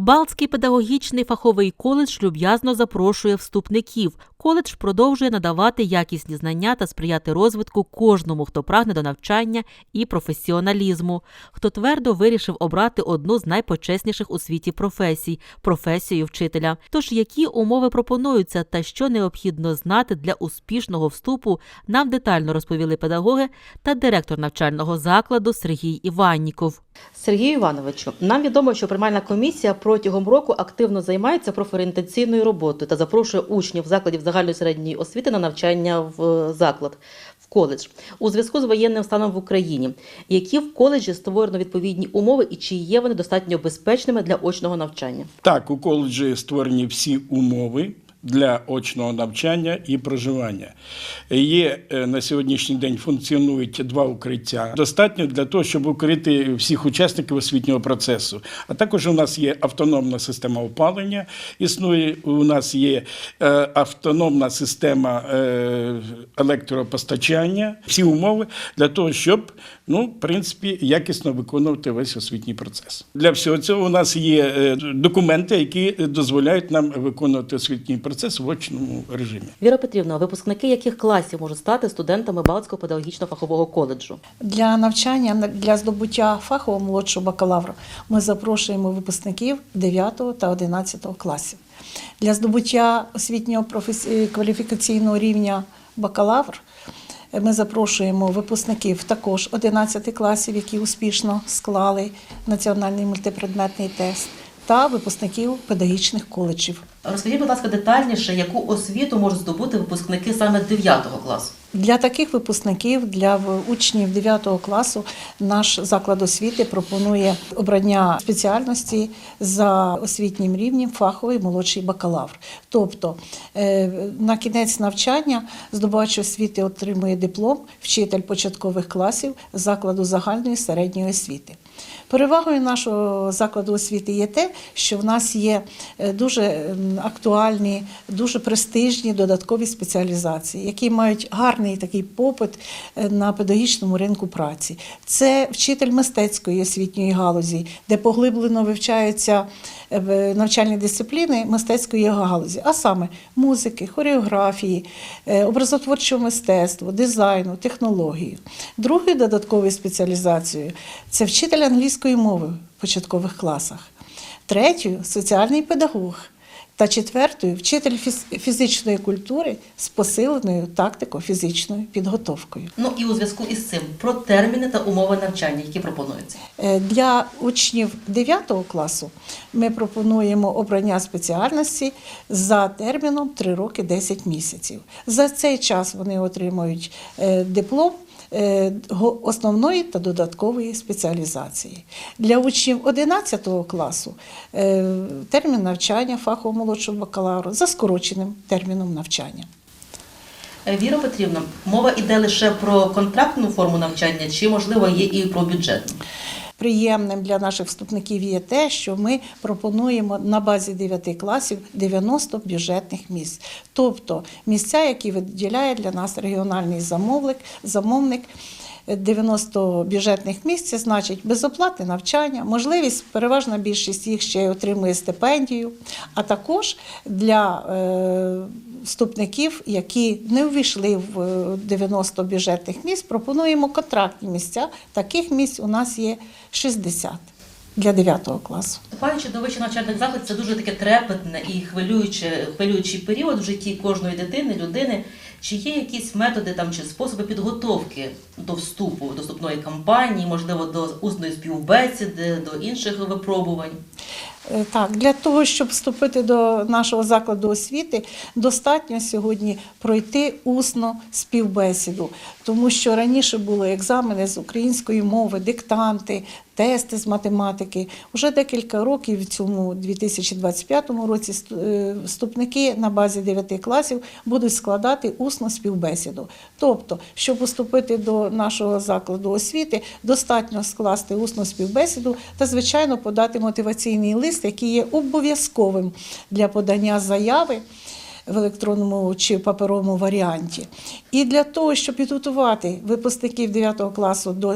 Балтський педагогічний фаховий коледж люб'язно запрошує вступників. Коледж продовжує надавати якісні знання та сприяти розвитку кожному, хто прагне до навчання і професіоналізму, хто твердо вирішив обрати одну з найпочесніших у світі професій професію вчителя. Тож які умови пропонуються та що необхідно знати для успішного вступу, нам детально розповіли педагоги та директор навчального закладу Сергій Іванніков. Сергію Івановичу, нам відомо, що приймальна комісія протягом року активно займається профорієнтаційною роботою та запрошує учнів закладів загальної середньої освіти на навчання в е, заклад. в Коледж у зв'язку з воєнним станом в Україні, які в коледжі створено відповідні умови і чи є вони достатньо безпечними для очного навчання? Так, у коледжі створені всі умови для очного навчання і проживання. Є е, на сьогоднішній день функціонують два укриття. Достатньо для того, щоб укрити всіх учасників освітнього процесу. А також у нас є автономна система опалення. Існує у нас є е, автономна система е, електропостачання. Всі умови для того, щоб ну, в принципі, якісно виконувати весь освітній процес. Для всього цього у нас є документи, які дозволяють нам виконувати освітній процес в очному режимі. Віра Петрівна, випускники яких класів можуть стати студентами Балтського педагогічного фахового коледжу? Для навчання для здобуття фахового молодшого бакалавра ми запрошуємо випускників 9 та 11 класів. Для здобуття освітнього професі... кваліфікаційного рівня бакалавр ми запрошуємо випускників також 11 класів, які успішно склали національний мультипредметний тест, та випускників педагогічних коледжів. Розкажіть, будь ласка, детальніше, яку освіту можуть здобути випускники саме 9 класу? Для таких випускників, для учнів 9 класу, наш заклад освіти пропонує обрання спеціальності за освітнім рівнем фаховий молодший бакалавр. Тобто е, на кінець навчання здобувач освіти отримує диплом вчитель початкових класів закладу загальної середньої освіти. Перевагою нашого закладу освіти є те, що в нас є е, дуже актуальні, дуже престижні додаткові спеціалізації, які мають гарний такий попит е, на педагогічному ринку праці. Це вчитель мистецької освітньої галузі, де поглиблено вивчаються е, навчальні дисципліни мистецької галузі, а саме музики, хореографії, образотворчого мистецтва, дизайну, технології. Другою додатковою спеціалізацією це вчитель англійської мови в початкових класах. Третьою соціальний педагог. Та четвертою вчитель фіз- фізичної культури з посиленою тактико-фізичною підготовкою. Ну і у зв'язку із цим про терміни та умови навчання, які пропонуються. Е, Для учнів 9 класу ми пропонуємо обрання спеціальності за терміном 3 роки 10 місяців. За цей час вони отримують е, диплом. Е, Основної та додаткової спеціалізації для учнів 11 класу е, термін навчання фахового молодшого бакалавру за скороченим терміном навчання. Е, Віра Петрівна, мова йде лише про контрактну форму навчання, чи можливо є і про бюджетну? Приємним для наших вступників є те, що ми пропонуємо на базі 9 класів 90 бюджетних місць, тобто місця, які виділяє для нас регіональний замовник, замовник. 90 бюджетних місць це значить безоплатне навчання, можливість, переважна більшість їх ще й отримує стипендію, а також для е, вступників, які не увійшли в е, 90 бюджетних місць, пропонуємо контрактні місця. Таких місць у нас є 60 для 9 класу. Вступаючи до вищих навчальних закладів, це дуже таке трепетне і хвилююче, хвилюючий період в житті кожної дитини, людини. Чи є якісь методи там чи способи підготовки до вступу, до вступної кампанії, можливо, до усної співбесіди, до інших випробувань? Е, Так, для того, щоб вступити до нашого закладу освіти, достатньо сьогодні пройти усно співбесіду, тому що раніше були екзамени з української мови, диктанти, тести з математики. Уже декілька років в цьому 2025 році е, вступники на базі 9 класів будуть складати усно співбесіду. Тобто, щоб поступити до нашого закладу освіти, достатньо скласти усну співбесіду та, звичайно, подати мотиваційний лист, який є обов'язковим для подання заяви. В електронному чи паперовому варіанті. І для того, щоб підготувати випускників 9 класу до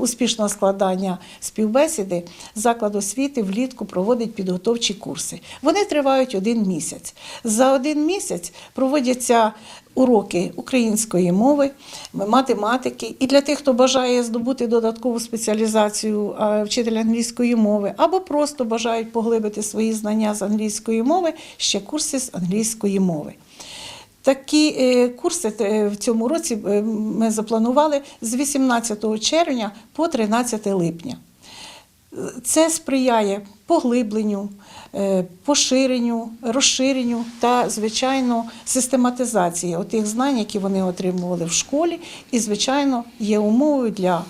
успішного складання співбесіди заклад освіти влітку проводить підготовчі курси. Вони тривають один місяць. За один місяць проводяться уроки української мови, математики. І для тих, хто бажає здобути додаткову спеціалізацію е, вчителя англійської мови, або просто бажають поглибити свої знання з англійської мови, ще курси з англійської мови. Такі е, курси е, в цьому році е, ми запланували з 18 червня по 13 липня. Це сприяє поглибленню, поширенню, розширенню та, звичайно, систематизації тих знань, які вони отримували в школі, і, звичайно, є умовою для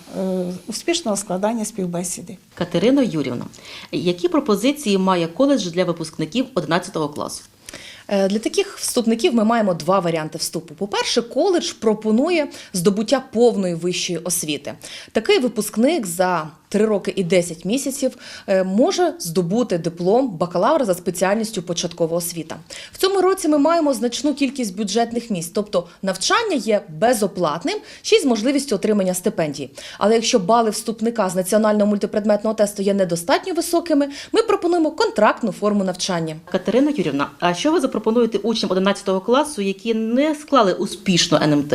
успішного складання співбесіди. Катерино Юрівна, які пропозиції має коледж для випускників 11 класу? Е, Для таких вступників ми маємо два варіанти вступу. По-перше, коледж пропонує здобуття повної вищої освіти. Такий випускник за 3 роки і 10 місяців е, може здобути диплом бакалавра за спеціальністю початкова освіта. В цьому році ми маємо значну кількість бюджетних місць, тобто навчання є безоплатним, ще й з можливістю отримання стипендії. Але якщо бали вступника з національного мультипредметного тесту є недостатньо високими, ми пропонуємо контрактну форму навчання. Катерина Юрівна, а що ви запропонуєте учням 11 класу, які не склали успішно НМТ?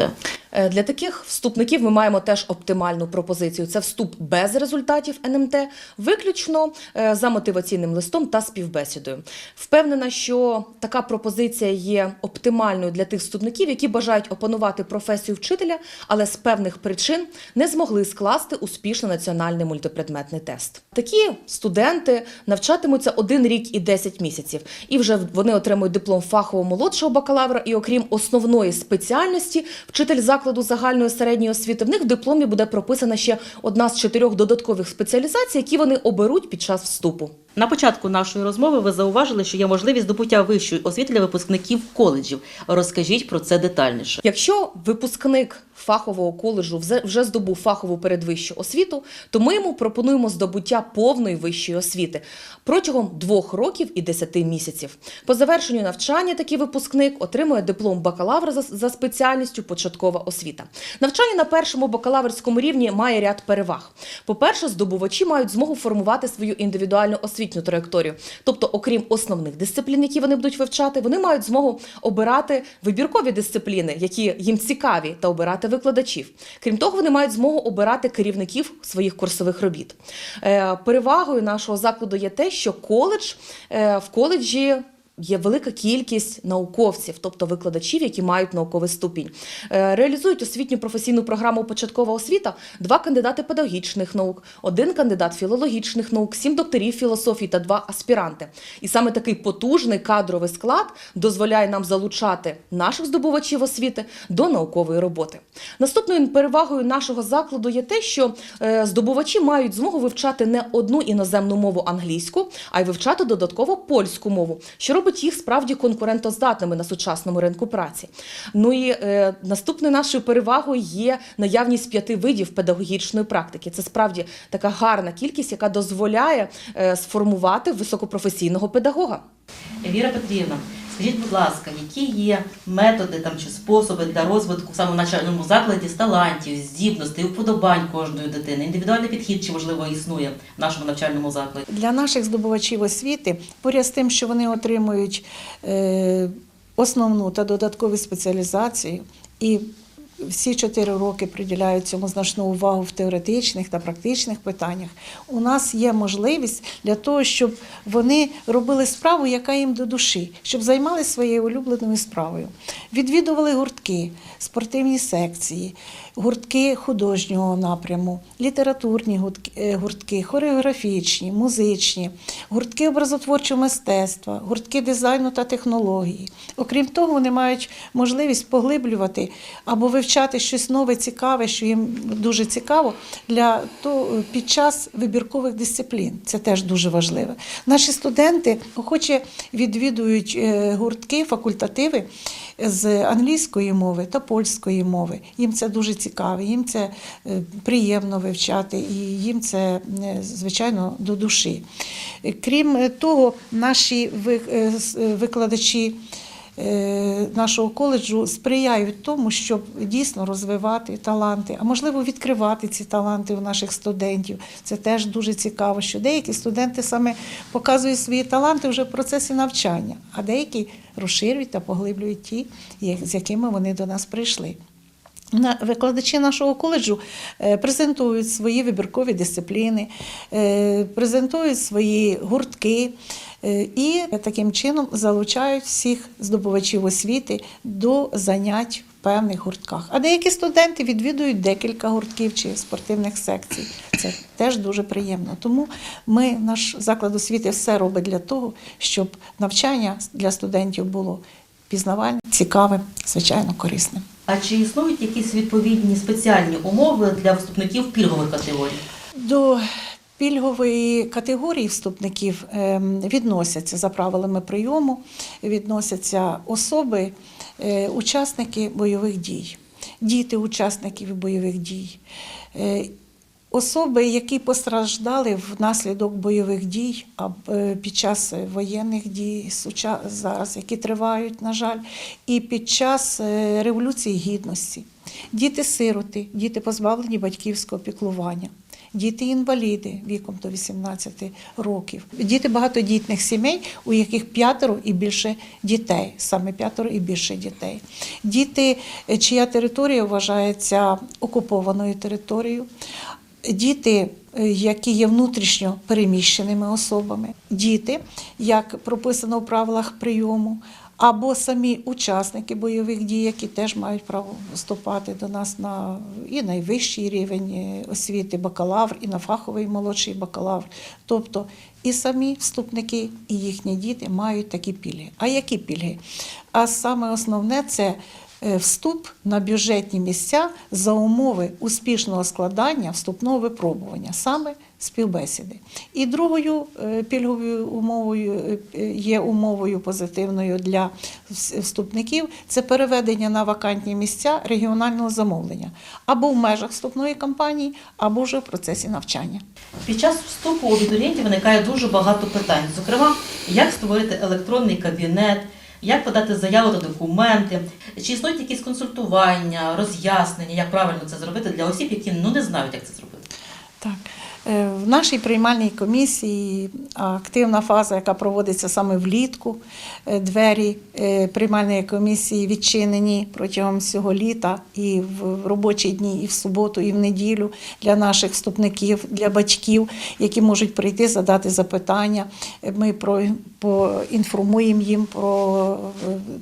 Е, Для таких вступників ми маємо теж оптимальну пропозицію. Це вступ без результатів НМТ, виключно е, за мотиваційним листом та співбесідою. Впевнена, що така пропозиція є оптимальною для тих вступників, які бажають опанувати професію вчителя, але з певних причин не змогли скласти успішно національний мультипредметний тест. Такі студенти навчатимуться один рік і 10 місяців, і вже вони отримують диплом фахового молодшого бакалавра. І окрім основної спеціальності, вчитель закладу загальної середньої освіти, в них в дипломі буде прописана ще одна з чотирьох додаткових спеціалізацій, які вони оберуть під час вступу. На початку нашої розмови ви зауважили, що є можливість здобуття вищої освіти для випускників коледжів. Розкажіть про це детальніше. Якщо випускник фахового коледжу вже- здобув фахову передвищу освіту, то ми йому пропонуємо здобуття повної вищої освіти протягом двох років і 10 місяців. По завершенню навчання такий випускник отримує диплом бакалавра за, спеціальністю початкова освіта. Навчання на першому бакалаврському рівні має ряд переваг. По-перше, здобувачі мають змогу формувати свою індивідуальну освітню траєкторію. Тобто, окрім основних дисциплін, які вони будуть вивчати, вони мають змогу обирати вибіркові дисципліни, які їм цікаві, та обирати викладачів. Крім того, вони мають змогу обирати керівників своїх курсових робіт. Е, Перевагою нашого закладу є те, що коледж е, в коледжі. Є велика кількість науковців, тобто викладачів, які мають науковий ступінь. Е, Реалізують освітню професійну програму Початкова освіта два кандидати педагогічних наук, один кандидат філологічних наук, сім докторів філософії та два аспіранти. І саме такий потужний кадровий склад дозволяє нам залучати наших здобувачів освіти до наукової роботи. Наступною перевагою нашого закладу є те, що е, здобувачі мають змогу вивчати не одну іноземну мову англійську, а й вивчати додатково польську мову, що робить їх справді конкурентоздатними на сучасному ринку праці. Ну і е, наступною нашою перевагою є наявність п'яти видів педагогічної практики. Це справді така гарна кількість, яка дозволяє е, сформувати високопрофесійного педагога. Віра Петрівна, скажіть, будь ласка, які є методи там чи способи для розвитку в самому начальному закладі з талантів, здібностей, вподобань кожної дитини? Індивідуальний підхід чи можливо існує в нашому навчальному закладі? Для наших здобувачів освіти, поряд з тим, що вони отримують е, основну та додаткові спеціалізації і всі чотири роки приділяють цьому значну увагу в теоретичних та практичних питаннях. У нас є можливість для того, щоб вони робили справу, яка їм до душі, щоб займалися своєю улюбленою справою. Відвідували гуртки, спортивні секції, гуртки художнього напряму, літературні гуртки- е, гуртки, хореографічні, музичні, гуртки образотворчого мистецтва, гуртки дизайну та технології. Окрім того, вони мають можливість поглиблювати або вивчати щось нове, цікаве, що їм дуже цікаво для того, під час вибіркових дисциплін. Це теж дуже важливо. Наші студенти охоче відвідують е, гуртки, факультативи з англійської мови та польської мови. Їм це дуже цікаво, їм це е, приємно вивчати, і їм це е, звичайно до душі. Крім того, наші е, викладачі. Е, нашого коледжу сприяють тому, щоб дійсно розвивати таланти, а можливо відкривати ці таланти у наших студентів. Це теж дуже цікаво, що деякі студенти саме показують свої таланти вже в процесі навчання, а деякі розширюють та поглиблюють ті, з якими вони до нас прийшли. Викладачі нашого коледжу е, презентують свої вибіркові дисципліни, е, презентують свої гуртки е, і таким чином залучають всіх здобувачів освіти до занять в певних гуртках. А деякі студенти відвідують декілька гуртків чи спортивних секцій. Це теж дуже приємно. Тому ми, наш заклад освіти, все робить для того, щоб навчання для студентів було пізнавальним, цікавим, звичайно, корисним. А чи існують якісь відповідні спеціальні умови для вступників пільгових категорій? До пільгової категорії вступників ем, відносяться за правилами прийому, відносяться особи, е, учасники бойових дій, діти учасників бойових дій. Особи, які постраждали внаслідок бойових дій е, під час воєнних дій зараз, які тривають, на жаль, і під час е, Революції Гідності, діти-сироти, діти позбавлені батьківського піклування. Діти-інваліди віком до 18 років, діти багатодітних сімей, у яких п'ятеро і більше дітей, саме п'ятеро і більше дітей. Діти, е, чия територія вважається окупованою територією, діти, е, які є внутрішньо переміщеними особами, діти, як прописано в правилах прийому, або самі учасники бойових дій, які теж мають право вступати до нас на і найвищий рівень е, освіти, бакалавр, і на фаховий молодший бакалавр. Тобто і самі вступники, і їхні діти мають такі пільги. А які пільги? А саме основне це вступ на бюджетні місця за умови успішного складання вступного випробування, саме співбесіди. І другою е, пільговою умовою е, є умовою позитивною для вступників це переведення на вакантні місця регіонального замовлення або в межах вступної кампанії, або вже в процесі навчання. Під час вступу у абітурієнтів виникає дуже багато питань. Зокрема, як створити електронний кабінет, як подати заяву та документи, чи існують якісь консультування, роз'яснення, як правильно це зробити для осіб, які ну не знають, як це зробити. Так. Е, В нашій приймальній комісії активна фаза, яка проводиться саме влітку. Е, Двері е, приймальної комісії відчинені протягом всього літа і в робочі дні, і в суботу, і в неділю для наших вступників, для батьків, які можуть прийти, задати запитання. Ми поінформуємо їм про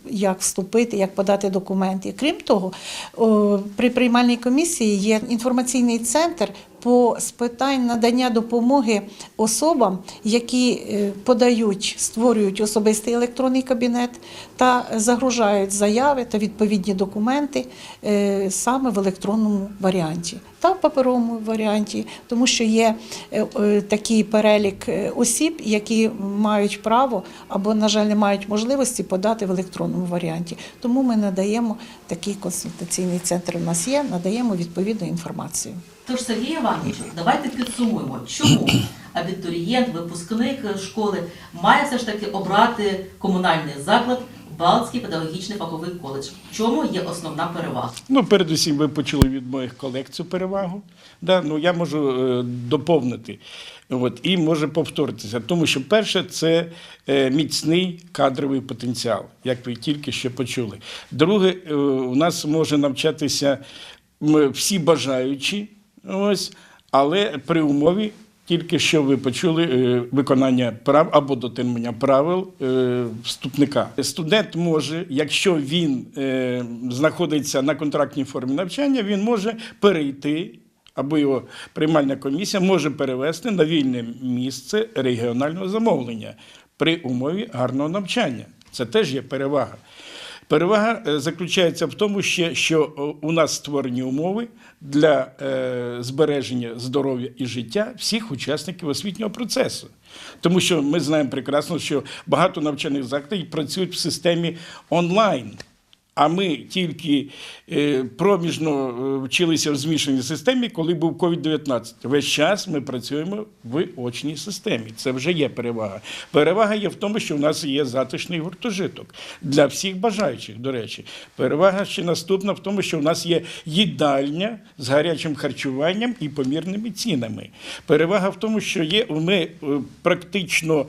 як вступити, як подати документи. Крім того, при приймальній комісії є інформаційний центр по з питань надання допомоги особам, які е, подають, створюють особистий електронний кабінет та загружають заяви та відповідні документи е, саме в електронному варіанті та в паперовому варіанті, тому що є е, такий перелік осіб, які мають право або, на жаль, не мають можливості подати в електронному варіанті. Тому ми надаємо такий консультаційний центр. У нас є, надаємо відповідну інформацію. Тож, Сергій Іванович, давайте підсумуємо, чому абітурієнт, випускник школи має все ж таки обрати комунальний заклад Балтський педагогічний фаховий коледж. В чому є основна перевага? Ну, передусім, ви почули від моїх колег цю перевагу. Да? Ну, я можу е, доповнити От, і може повторитися. Тому що перше, це е, міцний кадровий потенціал, як ви тільки що почули. Друге, е, у нас може навчатися всі бажаючі, ось, але при умові. Тільки що ви почули е, виконання прав або дотримання правил е, вступника. Студент може, якщо він е, знаходиться на контрактній формі навчання, він може перейти або його приймальна комісія може перевести на вільне місце регіонального замовлення при умові гарного навчання. Це теж є перевага. Перевага е, заключається в тому, що е, у нас створені умови для е, збереження здоров'я і життя всіх учасників освітнього процесу. Тому що ми знаємо прекрасно, що багато навчальних закладів працюють в системі онлайн. А ми тільки е, проміжно е, вчилися в змішаній системі, коли був COVID-19. Весь час ми працюємо в очній системі. Це вже є перевага. Перевага є в тому, що в нас є затишний гуртожиток для всіх бажаючих, до речі. Перевага ще наступна в тому, що в нас є їдальня з гарячим харчуванням і помірними цінами. Перевага в тому, що є ми е, практично.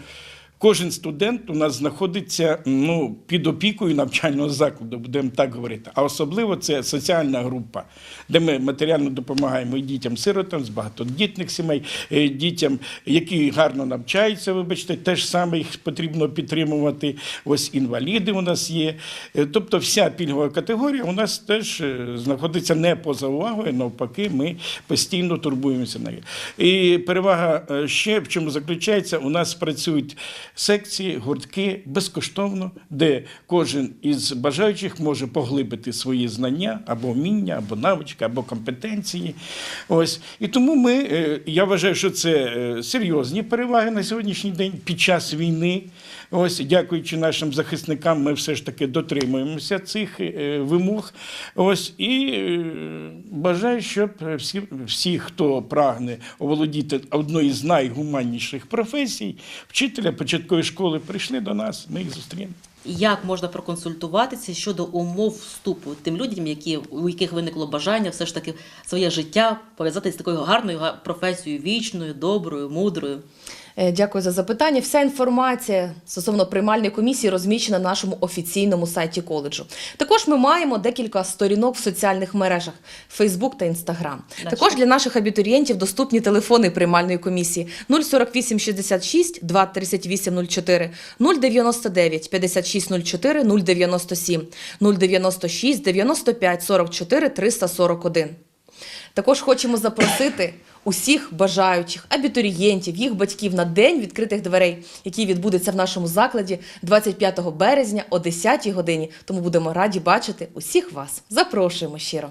Кожен студент у нас знаходиться ну, під опікою навчального закладу, будемо так говорити. А особливо це соціальна група, де ми матеріально допомагаємо і дітям-сиротам з багатодітних сімей, е, дітям, які гарно навчаються, вибачте, теж саме їх потрібно підтримувати. Ось інваліди у нас є. Е, Тобто вся пільгова категорія у нас теж е, знаходиться не поза увагою, навпаки, ми постійно турбуємося нею. І перевага ще в чому заключається, у нас працюють секції, гуртки безкоштовно, де кожен із бажаючих може поглибити свої знання або вміння, або навички, або компетенції. Ось і тому ми е, я вважаю, що це е, серйозні переваги на сьогоднішній день під час війни. Ось, дякуючи нашим захисникам, ми все ж таки дотримуємося цих е, вимог. Ось і е, бажаю, щоб всі, всі, хто прагне оволодіти одною з найгуманніших професій, вчителя початкової школи, прийшли до нас, ми їх зустрінемо. Як можна проконсультуватися щодо умов вступу тим людям, які, у яких виникло бажання все ж таки своє життя пов'язати з такою гарною професією, вічною, доброю, мудрою? Е, Дякую за запитання. Вся інформація стосовно приймальної комісії розміщена на нашому офіційному сайті коледжу. Також ми маємо декілька сторінок в соціальних мережах Facebook та Instagram. Також для наших абітурієнтів доступні телефони приймальної комісії 048 66 238 04, 099 56 04, 097, 096 95 44 341. Також хочемо запросити усіх бажаючих абітурієнтів, їх батьків на день відкритих дверей, який відбудеться в нашому закладі 25 березня о 10 годині. Тому будемо раді бачити усіх вас. Запрошуємо щиро.